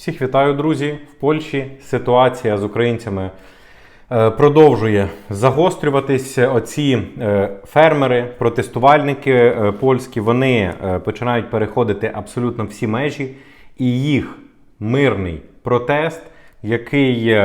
Всіх вітаю, друзі. В Польщі ситуація з українцями е, продовжує загострюватись. Оці е, фермери, протестувальники е, польські, вони починають переходити абсолютно всі межі, і їх мирний протест, який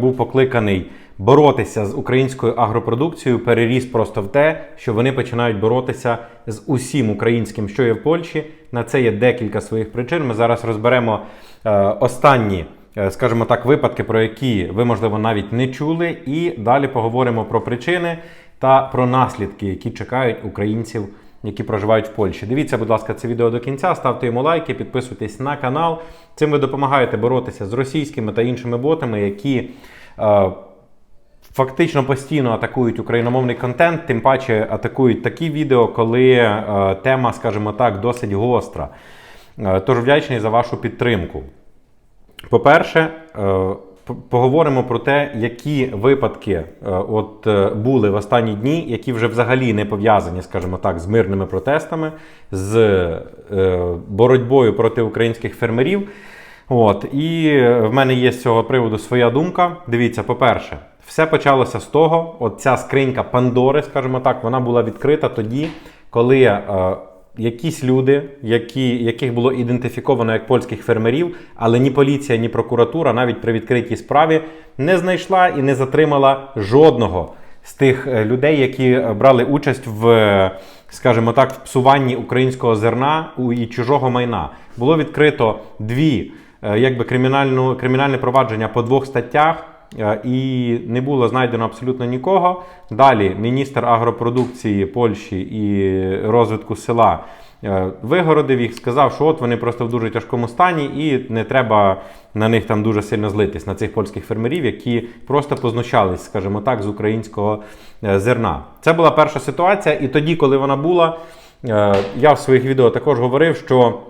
був покликаний боротися з українською агропродукцією, переріс просто в те, що вони починають боротися з усім українським, що є в Польщі. На це є декілька своїх причин. Ми зараз розберемо е, останні, е, скажімо так, випадки, про які ви, можливо, навіть не чули, і далі поговоримо про причини та про наслідки, які чекають українців. Які проживають в Польщі. Дивіться, будь ласка, це відео до кінця, ставте йому лайки, підписуйтесь на канал. Цим ви допомагаєте боротися з російськими та іншими ботами, які е, фактично постійно атакують україномовний контент, тим паче атакують такі відео, коли е, тема, скажімо так, досить гостра. Е, тож вдячний за вашу підтримку. По-перше, е, поговоримо про те, які випадки е, от, е, були в останні дні, які вже взагалі не пов'язані, скажімо так, з мирними протестами, з е, боротьбою проти українських фермерів. От, і в мене є з цього приводу своя думка. Дивіться, по-перше, все почалося з того, от ця скринька Пандори, скажімо так, вона була відкрита тоді, коли е, якісь люди, які, яких було ідентифіковано як польських фермерів, але ні поліція, ні прокуратура навіть при відкритій справі не знайшла і не затримала жодного з тих е, людей, які е, брали участь в, е, скажімо так, в псуванні українського зерна і чужого майна. Було відкрито дві якби кримінальну, кримінальне провадження по двох статтях. Е, І не було знайдено абсолютно нікого. Далі міністр агропродукції Польщі і розвитку села е, вигородив їх, сказав, що от вони просто в дуже тяжкому стані, і не треба на них там дуже сильно злитись, на цих польських фермерів, які просто познущались, скажімо так, з українського е, зерна. Це була перша ситуація, і тоді, коли вона була, я в своїх відео також говорив, що.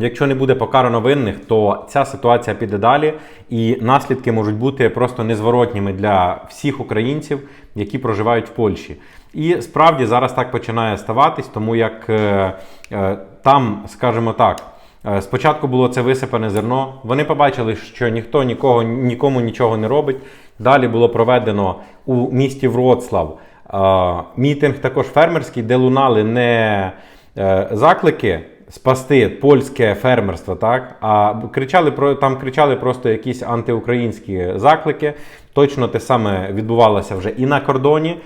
Якщо не буде покарано винних, то ця ситуація піде далі, і наслідки можуть бути просто незворотніми для всіх українців, які проживають в Польщі. І справді зараз так починає ставатись, тому як е, е, там, скажімо так, е, спочатку було це висипане зерно. Вони побачили, що ніхто нікого нікому нічого не робить. Далі було проведено у місті Вроцлав мітинг, також фермерський, де лунали не заклики спасти польське фермерство, так а кричали про там кричали просто якісь антиукраїнські заклики. Точно те саме відбувалося вже і на кордоні.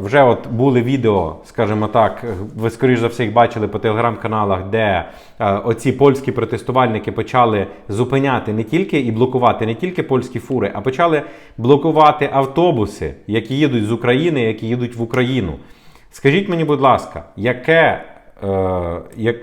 Вже от були відео, скажімо так, ви скоріш за все їх бачили по телеграм-каналах, де оці польські протестувальники почали зупиняти не тільки і блокувати не тільки польські фури, а почали блокувати автобуси, які їдуть з України, які їдуть в Україну. Скажіть мені, будь ласка, яке як-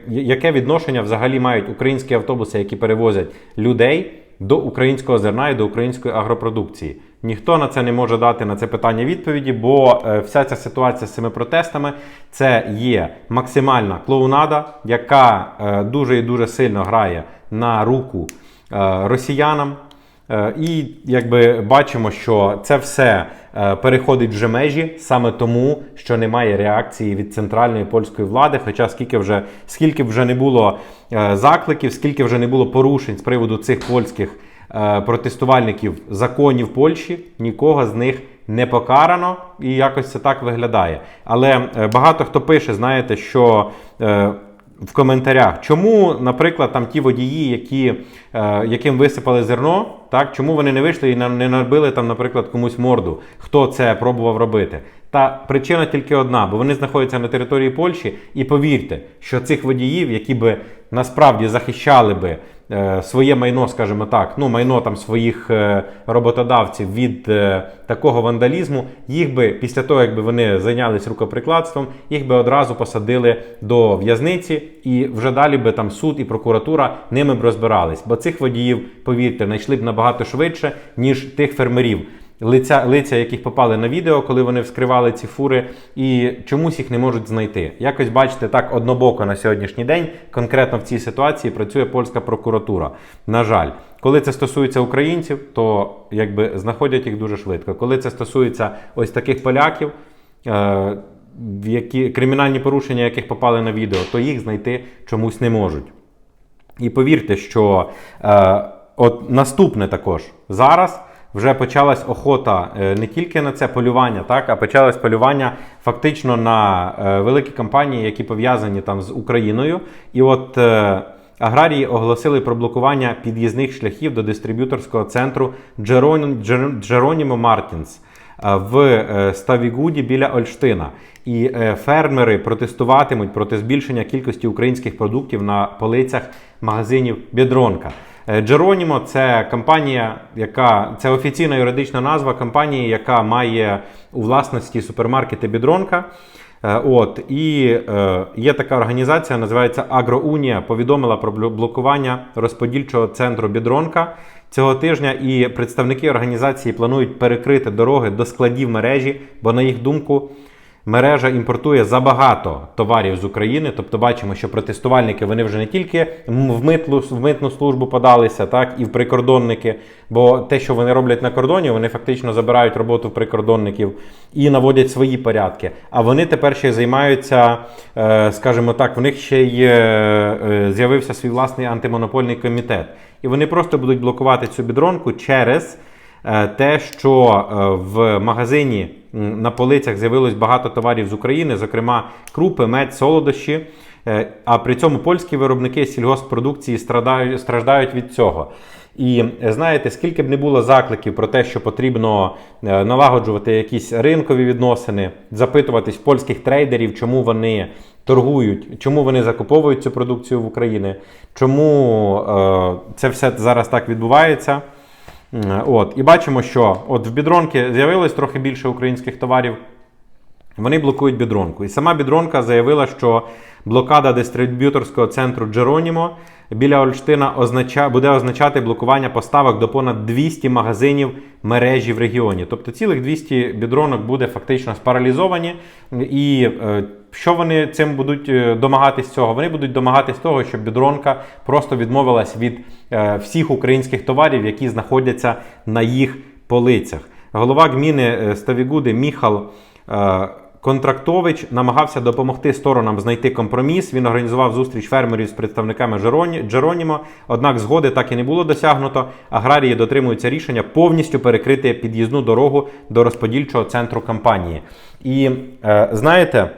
яке відношення взагалі мають українські автобуси, які перевозять людей до українського зерна і до української агропродукції? Ніхто на це не може дати на це питання відповіді, бо е, вся ця ситуація з цими протестами це є максимальна клоунада, яка е, дуже і дуже сильно грає на руку е, росіянам. Е, І якби бачимо, що це все е, переходить вже межі саме тому, що немає реакції від центральної польської влади. Хоча скільки вже скільки вже не було е, закликів, скільки вже не було порушень з приводу цих польських протестувальників законів Польщі, нікого з них не покарано, і якось це так виглядає. Але багато хто пише, знаєте, що. В коментарях, чому, наприклад, там ті водії, які, е, яким висипали зерно, так, чому вони не вийшли і не набили там, наприклад, комусь морду, хто це пробував робити. Та причина тільки одна, бо вони знаходяться на території Польщі, і повірте, що цих водіїв, які би насправді захищали би своє майно, скажімо так, ну майно там своїх е, роботодавців від е, такого вандалізму, їх би після того, якби вони зайнялись рукоприкладством, їх би одразу посадили до в'язниці, і вже далі би там суд і прокуратура ними б розбирались. Бо цих водіїв, повірте, знайшли б набагато швидше, ніж тих фермерів. Лиця, лиця, яких попали на відео, коли вони вскривали ці фури, і чомусь їх не можуть знайти. Якось бачите, так однобоко на сьогоднішній день, конкретно в цій ситуації працює польська прокуратура. На жаль, коли це стосується українців, то якби знаходять їх дуже швидко. Коли це стосується ось таких поляків, е, які кримінальні порушення, яких попали на відео, то їх знайти чомусь не можуть. І повірте, що е, от наступне також зараз вже почалась охота е, не тільки на це полювання, так, а почалось полювання фактично на е, великі компанії, які пов'язані там з Україною. І от е, аграрії оголосили про блокування під'їзних шляхів до дистриб'юторського центру Джерон- Джер- Джеронімо Мартінс в е, Ставігуді біля Ольштина. І е, фермери протестуватимуть проти збільшення кількості українських продуктів на полицях магазинів Бідронка. Е, Джеронімо це компанія, яка це офіційна юридична назва компанії, яка має у власності супермаркети Бідронка. Е, От і е, є така організація, називається Агроунія. Повідомила про блокування розподільчого центру Бідронка цього тижня. І представники організації планують перекрити дороги до складів мережі, бо на їх думку. Мережа імпортує забагато товарів з України. Тобто бачимо, що протестувальники вони вже не тільки в митну, в митну службу подалися, так і в прикордонники. Бо те, що вони роблять на кордоні, вони фактично забирають роботу в прикордонників і наводять свої порядки. А вони тепер ще займаються, е, скажімо так, в них ще й е, е, з'явився свій власний антимонопольний комітет. І вони просто будуть блокувати цю бідронку через. Е, те, що е, в магазині на полицях з'явилось багато товарів з України, зокрема крупи, мед, солодощі. Е, А при цьому польські виробники сільгоспродукції страдають, страждають від цього. І знаєте, скільки б не було закликів про те, що потрібно налагоджувати якісь ринкові відносини, запитуватись польських трейдерів, чому вони торгують, чому вони закуповують цю продукцію в Україні, чому е, це все зараз так відбувається. М, От, і бачимо, що от в бідронки з'явилось трохи більше українських товарів. Вони блокують бідронку. І сама бідронка заявила, що блокада дистриб'юторського центру Джеронімо біля Ольштина означа... буде означати блокування поставок до понад 200 магазинів мережі в регіоні. Тобто цілих 200 бідронок буде фактично спаралізовані. І е, що вони цим будуть е, домагатись цього? Вони будуть домагатись того, щоб бідронка просто відмовилась від е, всіх українських товарів, які знаходяться на їх полицях. Голова гміни е, Ставігуди Міхал. Контрактович намагався допомогти сторонам знайти компроміс. Він організував зустріч фермерів з представниками Джероні- Джеронімо. Однак згоди так і не було досягнуто. Аграрії дотримуються рішення повністю перекрити під'їзну дорогу до розподільчого центру кампанії. І е, знаєте,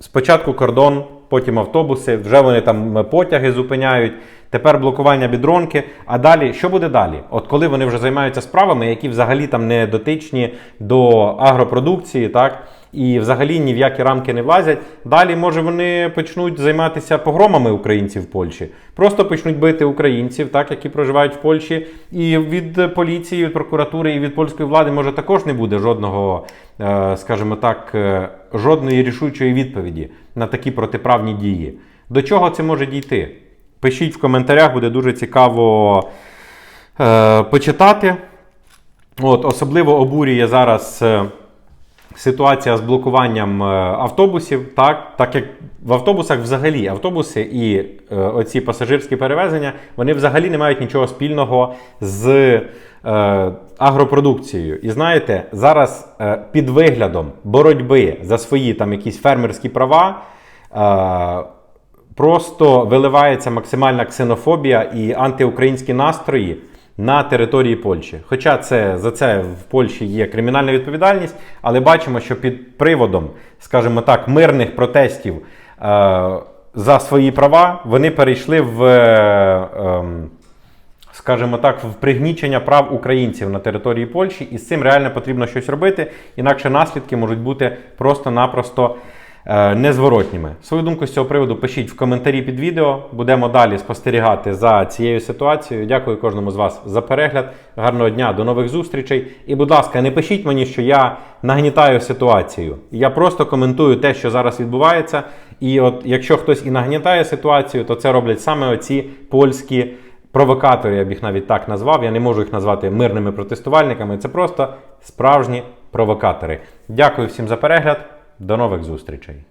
спочатку кордон, потім автобуси, вже вони там потяги зупиняють. Тепер блокування бідронки. А далі, що буде далі? От коли вони вже займаються справами, які взагалі там не дотичні до агропродукції, так і взагалі ні в які рамки не влазять. Далі, може, вони почнуть займатися погромами українців в Польщі. Просто почнуть бити українців, так які проживають в Польщі, і від поліції, від прокуратури і від польської влади може також не буде жодного, е, скажімо так, е, жодної рішучої відповіді на такі протиправні дії. До чого це може дійти? Пишіть в коментарях, буде дуже цікаво е, почитати. От, особливо обурює зараз е, ситуація з блокуванням е, автобусів, так, так як в автобусах взагалі автобуси і е, оці пасажирські перевезення вони взагалі не мають нічого спільного з е, агропродукцією. І знаєте, зараз е, під виглядом боротьби за свої там якісь фермерські права. Е, Просто виливається максимальна ксенофобія і антиукраїнські настрої на території Польщі. Хоча це за це в Польщі є кримінальна відповідальність, але бачимо, що під приводом, скажімо так, мирних протестів е, за свої права вони перейшли в, е, ем, скажімо так, в пригнічення прав українців на території Польщі, і з цим реально потрібно щось робити, інакше наслідки можуть бути просто-напросто е, незворотніми. Свою думку з цього приводу пишіть в коментарі під відео. Будемо далі спостерігати за цією ситуацією. Дякую кожному з вас за перегляд. Гарного дня, до нових зустрічей. І, будь ласка, не пишіть мені, що я нагнітаю ситуацію. Я просто коментую те, що зараз відбувається. І от якщо хтось і нагнітає ситуацію, то це роблять саме оці польські. Провокатори, я б їх навіть так назвав. Я не можу їх назвати мирними протестувальниками. Це просто справжні провокатори. Дякую всім за перегляд. До нових зустрічей.